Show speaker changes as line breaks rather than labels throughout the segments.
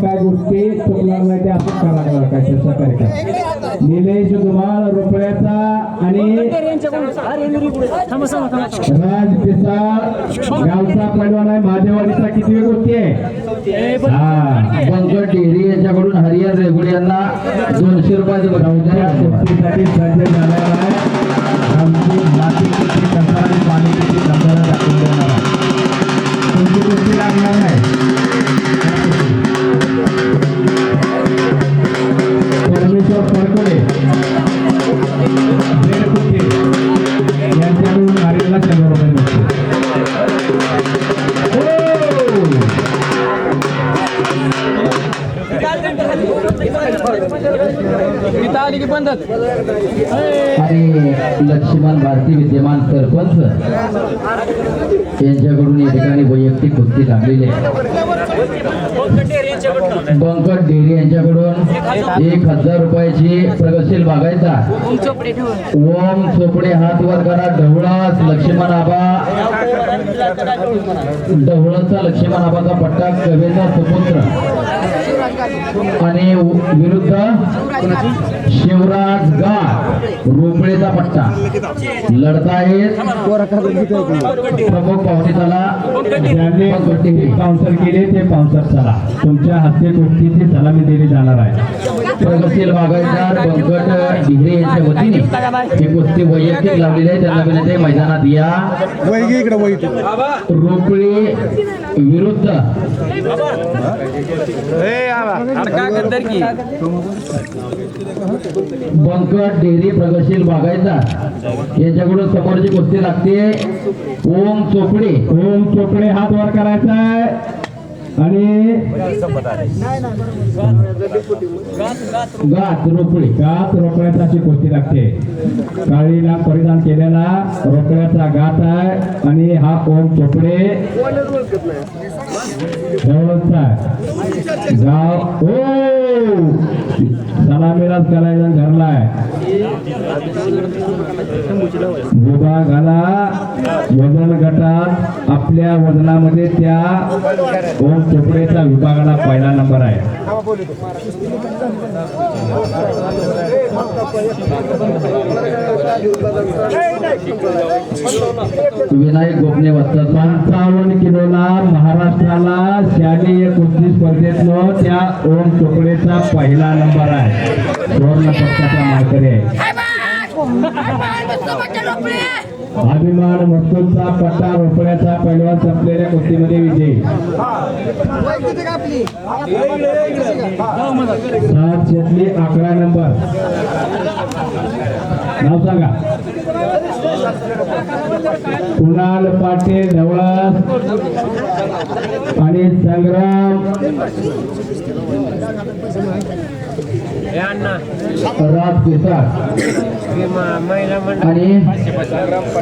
काय गोष्टी चुकणार ते असंच करायला काय तसं कार्यक्रम निलेश धुमाळ रोपड्याचा आणि राज पिसाळ गावचा पैलवान आहे. महादेवाडीचा किती गोष्टी आहे? हा.
पंकज डेरी यांच्याकडून हरिहर रेगुडे यांना दोनशे रुपयाचं बघावं
झालेला आहे. आणि
लक्ष्मण भारती विद्यमान सरपंच यांच्याकडून या ठिकाणी वैयक्तिक कुस्ती लागलेली आहे. बंकट डेरी यांच्याकडून एक हजार रुपयाची प्रगतशील बागायचा. ओम चोपडे हात वर करा. ढवळास लक्ष्मण आबा. ढवळाचा लक्ष्मण आबाचा पट्टा कवेचा सुपुत्र आणि विरुद्ध शिवराज गा रोपळेचा पट्टा. लढतायत प्रमुख पाहुणे झाला
ज्यांनी कुस्ती स्पॉन्सर केले ते स्पॉन्सर चला. तुमच्या हस्ते गोष्टीची सलामी दिली जाणार आहे.
प्रगतशील बागायतदार बंकट डिग्रे यांच्या वतीने ही कुस्ती वैयक्तिक लावलेली आहे. त्यांना विनंती मैदानात या.
वैगे इकडे वै
रोपळे विरुद्ध. बंकट डेअरी प्रगतशील बागायतदार यांच्याकडून समोरची कुस्ती लागते ओम चोपडे
ओम चोपडे हात वर करायचा आहे. आणि
गात रोपळी
गात रोकड्याचा अशी कुस्ती लागते. काळीला परिधान केलेला रोकड्याचा गात आहे आणि हा ओम चोपडे. जवळचा गाव ओ! सलामीलाच करायचा घरलाय. विभागाला वजन गटात आपल्या वजनामध्ये त्या ओम चोपडेचा विभागाला पहिला नंबर आहे.
विनायक गोपने वस्तात
पंचावन्न किलोला महाराष्ट्राला शालेय कुस्ती स्पर्धेतलं त्या ओम चोपडेचा पहिला नंबर आहे. सुवर्ण पक्षाचा मार्करी आहे. अभिमान मस्तूरचा पट्टा रोपड्याचा पैलवान संपलेल्या कुस्तीमध्ये विजयी. सात शेतली अकरा नंबर. नाव सांगा. कुणाल पाटील ढवळस आणि संग्राम.
राज आणि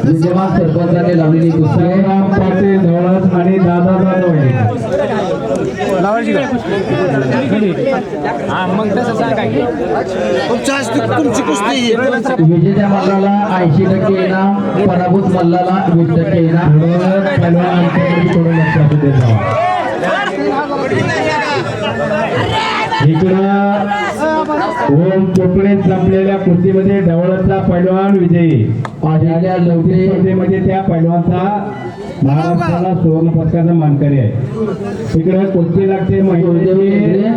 विद्यमान सरपंचाने लावलेली कुस्ती. आहे.
संग्राम पाटील ढवळस आणि दादा जाधव
तुमची कुस्ती
विजेत्या मल्लाला ऐंशी टक्के इनाम पराभूत मल्लाला वीस टक्के इनाम
थोडं लक्ष असू दे जावा. इकडं ओम चोपडे संपलेल्या कुस्तीमध्ये ढवळचा पैलवान विजयी.
आढळल्या लवटे
स्पर्धेमध्ये त्या पैलवानचा महाराष्ट्राला सुवर्ण पदकाचा मानकरी आहे. इकडे कुस्ती लागते महिलेची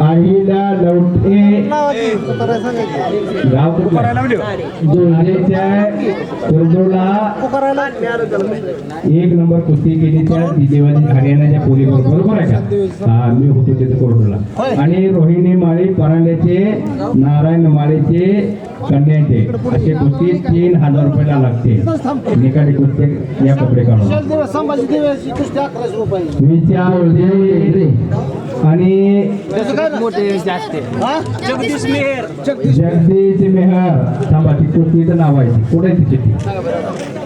आहिला लवटे गाव एक नंबर कुस्ती केली त्या दिदेवानी हरियाणाच्या पोलीसवर बरोबर आहे का? हा मी होतो तिथे कोर्टला आणि रोहिणी माळी परांड्याचे नारायण माळीचे कन्याचे असे कुस्ती तीन हजार रुपयाला लागते. निकाली कुस्ती या कपडे काढून. आणि?
हा? जगदीश
मेहर. थांबा ती कुस्तीचं नाव आहे. कुठे ती चिठ्ठी?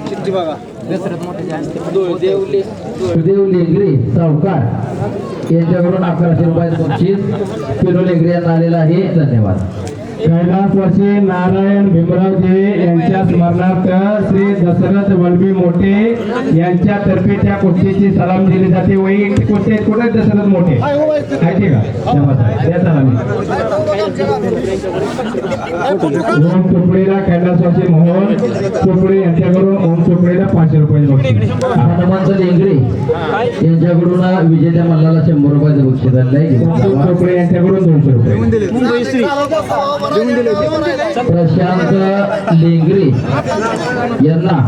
चिठ्ठी बघा.
सुदेव लेगरे सावकार. यांच्याकडून अकराशे रुपयाचं बक्षीस. पिरो लेगरे यांना आलेलं आहे. धन्यवाद.
कैलासवासी नारायण भीमरावजी यांच्या स्मरणार्थ श्री दशरथ वल्लभी मोठे यांच्यातर्फे त्या कुस्तीची सलाम दिली जाते? वैयक्तिक कुस्ती. कुठे दशरथ मोठे? माहिती का. द्या सलामी ओम कैलासवासी मोहन चोपडे यांच्याकडून ओम चोपडीला पाचशे रुपये.
हनुमंत लेंगरे यांच्याकडून विजेत्या मल्लाला शंभर रुपयाचं बक्षीस आहे
ओम चोपडे यांच्याकडून दोनशे रुपये.
प्रशांत लेंगरे यांना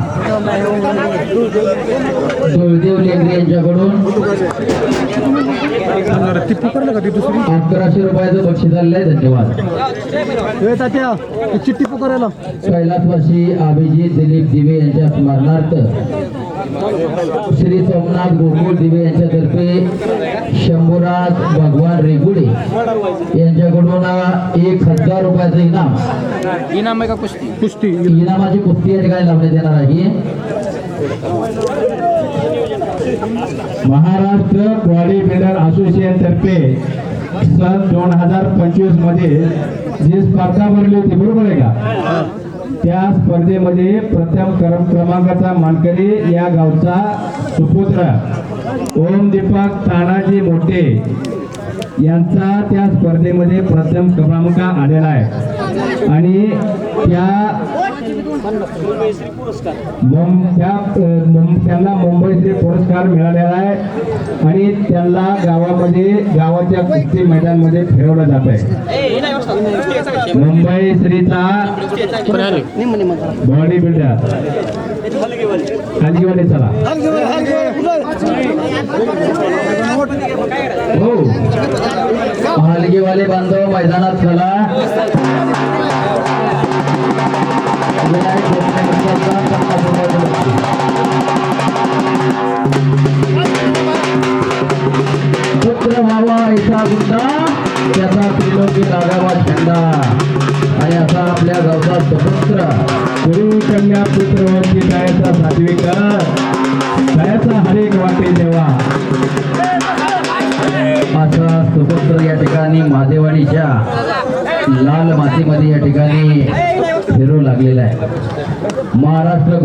दुर्देव लेंगरे यांच्याकडून अकराशे रुपयाचं बक्षीस आलेलं आहे. धन्यवाद.
चिठ्ठी पुकारायला
कैलासवासी अभिजित दिलीप दिवे यांच्या स्मरणार्थ श्री सोमनाथ गोकुळ दिवे यांच्यातर्फे शंभूराज भगवान रेगुडे यांच्याकडून एक हजार रुपयाचं इनाम.
इनाम आहे का कुस्ती? कुस्ती.
इनामाची कुस्ती या ठिकाणी लावण्यात येणार आहे.
महाराष्ट्र बॉडी बिल्डर असोसिएशन तर्फे सन दोन हजार पंचवीसमध्ये जी स्पर्धा भरली होती बरोबर आहे का? त्या स्पर्धेमध्ये प्रथम क्रम क्रमांकाचा मानकरी या गावचा सुपुत्र ओम दीपक तानाजी मोठे यांचा त्या स्पर्धेमध्ये प्रथम क्रमांक आलेला आहे. आणि त्या मुं- त्या त्यांना मुंबईचे पुरस्कार मिळालेला आहे. आणि त्यांना गावामध्ये गावाच्या कुस्ती मैदानमध्ये फिरवलं जात आहे. मुंबई श्रीचा बॉडी बिल्डर खालगीवाले चला हो
हलगेवाले बांधव मैदानात चला.